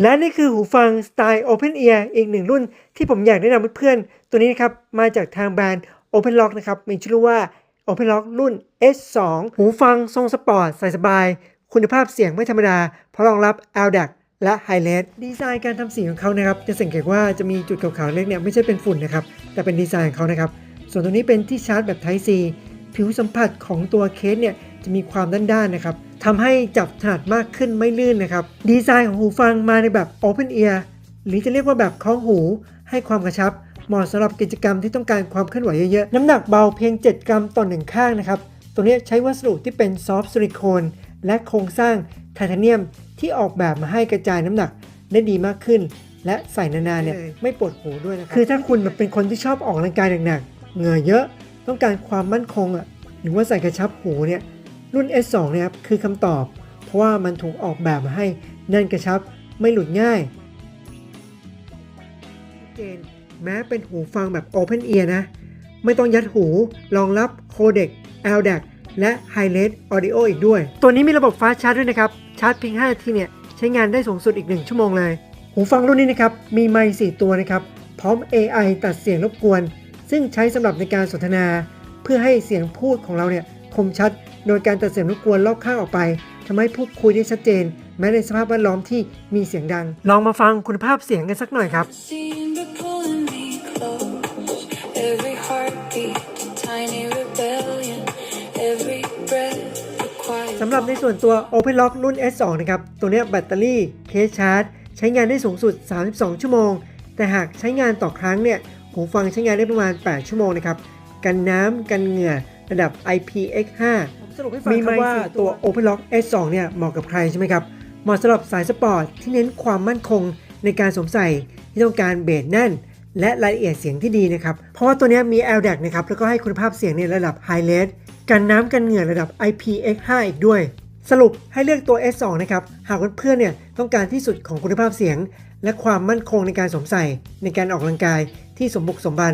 และนี่คือหูฟังสไตล์ Open Ear อีกหนึ่งรุ่น ที่ผมอยากแนะนำเพื่อนๆ ตัวนี้นะครับ มาจากทางแบรนด์ Open Lock นะครับ มีชื่อว่า Open Lock รุ่น S2 หูฟังทรงสปอร์ตใส่สบาย คุณภาพเสียงไม่ธรรมดา เพราะรองรับ LDAC และ High Res ดีไซน์การทำเสียงของเขานะครับ จะสังเกตว่าจะมีจุดขาวๆเล็กเนี่ยไม่ใช่เป็นฝุ่นนะครับ แต่เป็นดีไซน์ของเขานะครับ ส่วนตรงนี้เป็นที่ชาร์จแบบ Type C ผิวสัมผัสของตัวเคสเนี่ย จะมีความด้านๆนะครับทำให้จับถนัดมากขึ้นไม่ลื่นนะครับ ดีไซน์ของหูฟังมาในแบบ Open Ear หรือจะเรียกว่าแบบคล้องหูให้ความกระชับ เหมาะสำหรับกิจกรรมที่ต้องการความเคลื่อนไหวเยอะๆ น้ำหนักเบาเพียง 7 กรัมต่อหนึ่งข้างนะครับ ตัวนี้ใช้วัสดุที่เป็นซอฟต์ซิลิโคน และโครงสร้างไทเทเนียมที่ออกแบบมาให้กระจายน้ำหนักได้ดีมากขึ้น และใส่นานๆเนี่ยไม่ปวดหูด้วยนะครับคือถ้าคุณแบบเป็นคนที่ชอบออกกำลังกายหนักๆเหงื่อเยอะ ต้องการความมั่นคงอะหรือว่าใส่กระชับหูเนี่ย รุ่น S2 นี่ยครับคือคำตอบ เพราะว่ามันถูกออกแบบมาให้แน่นกระชับไม่หลุดง่ายเจนแม้เป็นหูฟังแบบ Open Ear นะ ไม่ต้องยัดหูรองรับโคเด็ก LDAC และ High Res Audio อีกด้วย ตัวนี้มีระบบฟาชาร์จด้วยนะครับ ชาร์จเพียง5นาทีเนี่ย ใช้งานได้สูงสุดอีก 1 ชั่วโมงเลย หูฟังรุ่นนี้นะครับ มีไมค์4ตัวนะครับ พร้อม AI ตัดเสียงรบกวน ซึ่งใช้สำหรับในการสนทนา เพื่อให้เสียงพูดของเราเนี่ยคมชัด โดยการตัดเสียงรบกวนรอบข้างออกไปทำให้พูดคุยได้ชัดเจน แม้ในสภาพแวดล้อมที่มีเสียงดัง ลองมาฟังคุณภาพเสียงกันสักหน่อยครับ Seem to pulling me close. Every heartbeat, a tiny rebellion. Every breath, a quiet. สำหรับในส่วนตัว Open Lock รุ่น S2 นะครับ ตัวเนี้ยแบตเตอรี่เคสชาร์จ ใช้งานได้สูงสุด 32 ชั่วโมง แต่หากใช้งานต่อครั้งเนี่ย หูฟังใช้งานได้ประมาณ 8 ชั่วโมงนะครับ กันน้ำกันเหงื่อระดับ IPX5 ผม สรุปให้ฟังมีครับว่าตัว Open Lock S2 เนี่ยเหมาะกับใครใช่ไหมครับ เหมาะสำหรับสายสปอร์ตที่เน้นความมั่นคงในการสวมใส่ที่ต้องการเบสแน่น และรายละเอียดเสียงที่ดีนะครับ เพราะว่าตัวเนี้ยมี LDAC นะครับแล้วก็ให้คุณภาพเสียงในระดับ High Res กันน้ำกันเหงื่อระดับ IPX5 อีกด้วย สรุปให้เลือกตัว S2 นะครับหากเพื่อนๆเนี่ยต้องการที่สุดของคุณภาพเสียง และความมั่นคงในการสวมใส่ในการออกกำลังกายที่สมบุกสมบัน